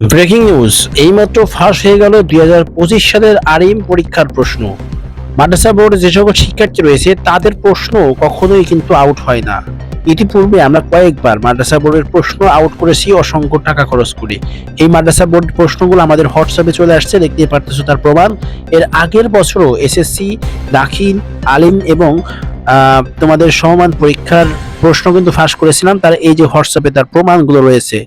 Breaking news, এইমাত্র ফাঁস হয়ে গেল দুই হাজার পঁচিশ সালের আরিম পরীক্ষার প্রশ্ন। মাদ্রাসা বোর্ড যে সকল শিক্ষার্থী রয়েছে, তাদের প্রশ্ন কখনোই কিন্তু আউট হয় না। ইতিপূর্বে আমরা কয়েকবার মাদ্রাসা বোর্ডের প্রশ্ন আউট করেছি, অসংখ্য টাকা খরচ করে। এই মাদ্রাসা বোর্ড প্রশ্নগুলো আমাদের হোয়াটসঅ্যাপে চলে আসছে দেখতে পারতেছো তার প্রমাণ। এর আগের বছরও এসএসসি, দাখিল, আলিম এবং তোমাদের সমান পরীক্ষার প্রশ্ন কিন্তু ফাঁস করেছিলাম, তার এই যে হোয়াটসঅ্যাপে তার প্রমাণগুলো রয়েছে।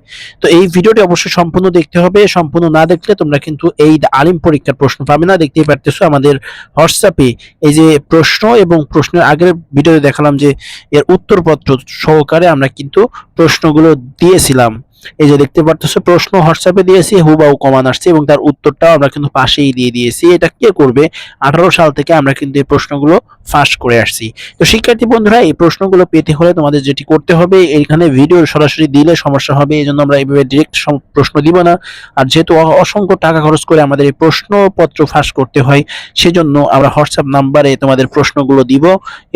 তো এই ভিডিওটি অবশ্যই সম্পূর্ণ দেখতে হবে, সম্পূর্ণ না দেখলে তোমরা কিন্তু এই আলিম পরীক্ষার প্রশ্ন পাবে না। দেখতেই পারতেছো আমাদের হোয়াটসঅ্যাপে এই যে প্রশ্ন এবং প্রশ্নের আগের ভিডিওতে দেখালাম যে এর উত্তরপত্র সহকারে আমরা কিন্তু প্রশ্নগুলো দিয়েছিলাম। এই যে দেখতে পারতেছো, প্রশ্ন হোয়াটসঅ্যাপে দিয়েছি হুবাউ কমান আসছে এবং তার উত্তরটাও আমরা কিন্তু পাশেই দিয়ে দিয়েছি। এটা কে করবে? আঠারো সাল থেকে আমরা কিন্তু এই প্রশ্নগুলো ফাঁস করে আসছি। তো শিক্ষার্থী বন্ধুরা, এই প্রশ্নগুলো পেতে হলে তোমাদের যেটি করতে হবে এখানে ভিডিও সরাসরি দিলে সমস্যা হবে, এই জন্য আমরা এইভাবে ডিরেক্ট প্রশ্ন দিব না। আর যেহেতু অসংখ্য টাকা খরচ করে আমাদের এই প্রশ্নপত্র ফাঁস করতে হয়, সেজন্য আমরা হোয়াটসঅ্যাপ নাম্বারে তোমাদের প্রশ্নগুলো দিব।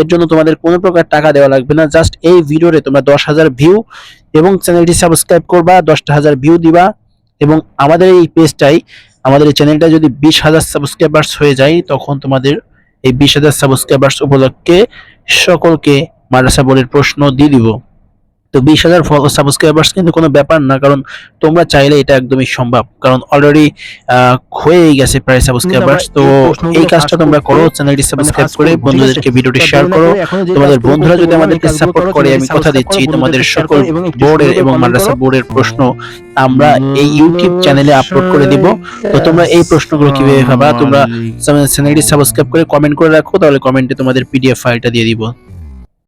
এর জন্য তোমাদের কোনো প্রকার টাকা দেওয়া লাগবে না। জাস্ট এই ভিডিওরে তোমরা দশ হাজার ভিউ এবং চ্যানেলটি সাবস্ক্রাইব করবা, দশটা হাজার ভিউ দিবা এবং আমাদের এই পেজটাই, আমাদের এই চ্যানেলটা যদি বিশ হাজার সাবস্ক্রাইবার্স হয়ে যায়, তখন তোমাদের এই বিশ হাজার সাবস্ক্রাইবার্স উপলক্ষে সকলকে মাদ্রাসা বোর্ডের প্রশ্ন দিয়ে দিব। তো বিশ হাজার সাবস্ক্রাইবার্স কিন্তু কোনো ব্যাপার না কারণ তোমরা চাইলে এটা একদমই সম্ভব। কারণ অলরেডি হয়েই গেছে প্রায় সাবস্ক্রাইবার্স তো এই কাজটা তোমরা করো চ্যানেলটি সাবস্ক্রাইব করে বন্ধুদেরকে ভিডিওটি শেয়ার করো। তোমাদের বন্ধুরা যদি আমাদেরকে সাপোর্ট করে আমি কথা দিচ্ছি তোমাদের সকল বোর্ডের এবং মাদ্রাসা বোর্ডের প্রশ্ন আমরা এই ইউটিউব চ্যানেলে আপলোড করে দিব। তো তোমরা এই প্রশ্নগুলো কীভাবে ভাবা? তোমরা চ্যানেলটি সাবস্ক্রাইব করে কমেন্ট করে রাখো তাহলে কমেন্টে তোমাদের পিডিএফ ফাইলটা দিয়ে দিব।